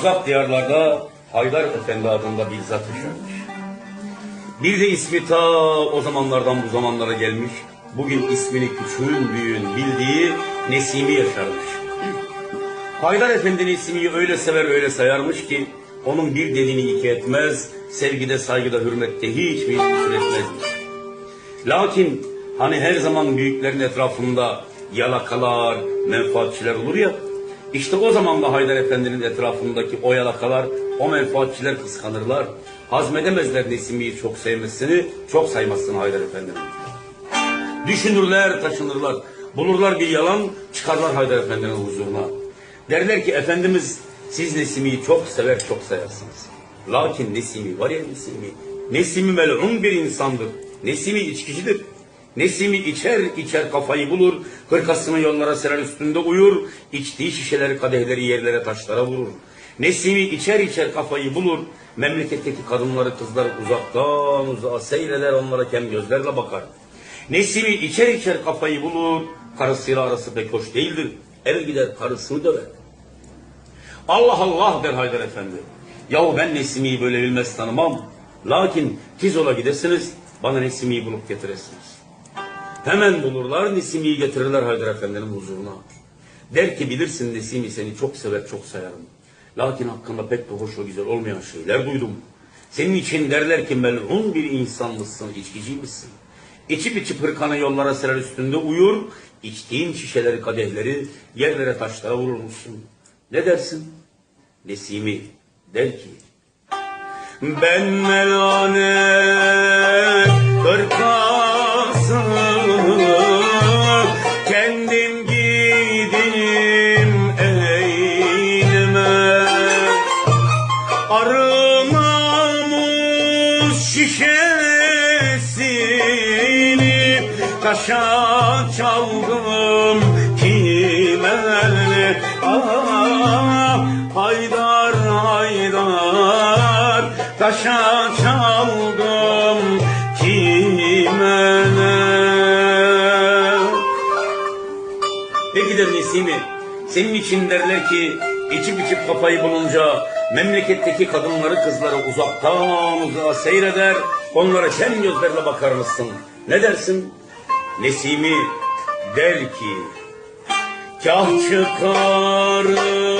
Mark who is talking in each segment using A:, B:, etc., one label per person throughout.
A: Uzak diyarlarda Haydar Efendi adında bir zat. Bir de ismi ta o zamanlardan bu zamanlara gelmiş. Bugün ismini küçüğün büyüğün bildiği Nesimi yaşarmış. Haydar Efendi Nesimi'yi öyle sever öyle sayarmış ki onun bir dediğini iki etmez, sevgide saygıda hürmette hiçbir kusur etmezmiş. Lakin hani her zaman büyüklerin etrafında yalakalar, menfaatçiler olur ya, işte o zaman da Haydar Efendi'nin etrafındaki o yalakalar, o menfaatçiler kıskanırlar. Hazmedemezler Nesimi'yi çok sevmesini, çok saymasını Haydar Efendi'nin. Düşünürler, taşınırlar. Bulurlar bir yalan, çıkarlar Haydar Efendi'nin huzuruna. Derler ki Efendimiz siz Nesimi'yi çok sever, çok sayarsınız. Lakin Nesimi var ya Nesimi. Nesimi mel'un bir insandır. Nesimi içkicidir. Nesimi içer içer kafayı bulur, hırkasını yollara serer üstünde uyur, içtiği şişeleri kadehleri yerlere taşlara vurur. Nesimi içer içer kafayı bulur, memleketteki kadınları kızları uzaktan uzağa seyreder onlara kem gözlerle bakar. Nesimi içer içer kafayı bulur, karısıyla arası pek hoş değildir. Eve gider karısını döver. Allah Allah der Haydar Efendi. Yahu ben Nesimi'yi böyle bilmez tanımam. Lakin tiz ola gidesiniz, bana Nesimi'yi bulup getiresiniz. Hemen bulurlar, Nesimi'yi getirirler Haydar Efendi'nin huzuruna. Der ki bilirsin Nesimi seni çok sever, çok sayarım. Lakin hakkında pek de hoş ve güzel olmayan şeyler duydum. Senin için derler ki melun bir insan mısın, içkici misin? İçip içip hırkanı yollara serer üstünde uyur, içtiğin şişeleri, kadehleri yerlere taşlara vururmuşsun. Ne dersin? Nesimi der ki, ben melanet hırkası giydim eynime arımamış şişesini taşa çaldım kime ah, haydar haydar taşa çaldım Nesimi, senin için derler ki içip içip kafayı bulunca memleketteki kadınları kızları uzaktan uzağa seyreder, onlara kem gözlerle bakar mısın? Ne dersin? Nesimi der ki, kah çıkarım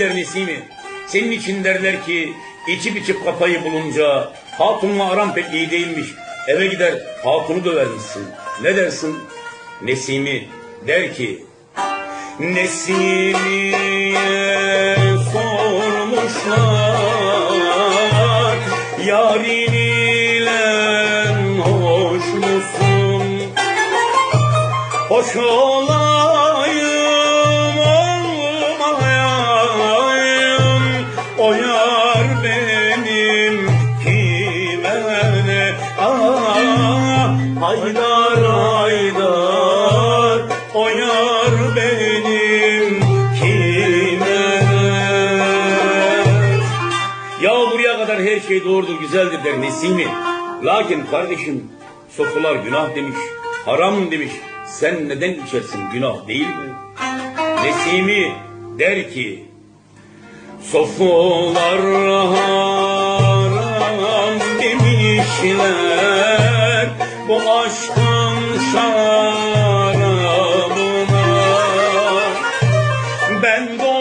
A: Peki der Nesimi, senin için derler ki içip içip kafayı bulunca hatunla aram pek iyi değilmiş. Eve gider hatunu dövermişsin. Ne dersin? Nesimi der ki Nesimi'ye sormuşlar Yarin ile hoş musun? Hoş olayım şey doğrudur güzeldir der Nesimi Lakin kardeşim sokular günah demiş Haram demiş. Sen neden içersin günah değil mi? Nesimi der ki Sofular haram demişler Bu aşkın şarabına. Ben doldurur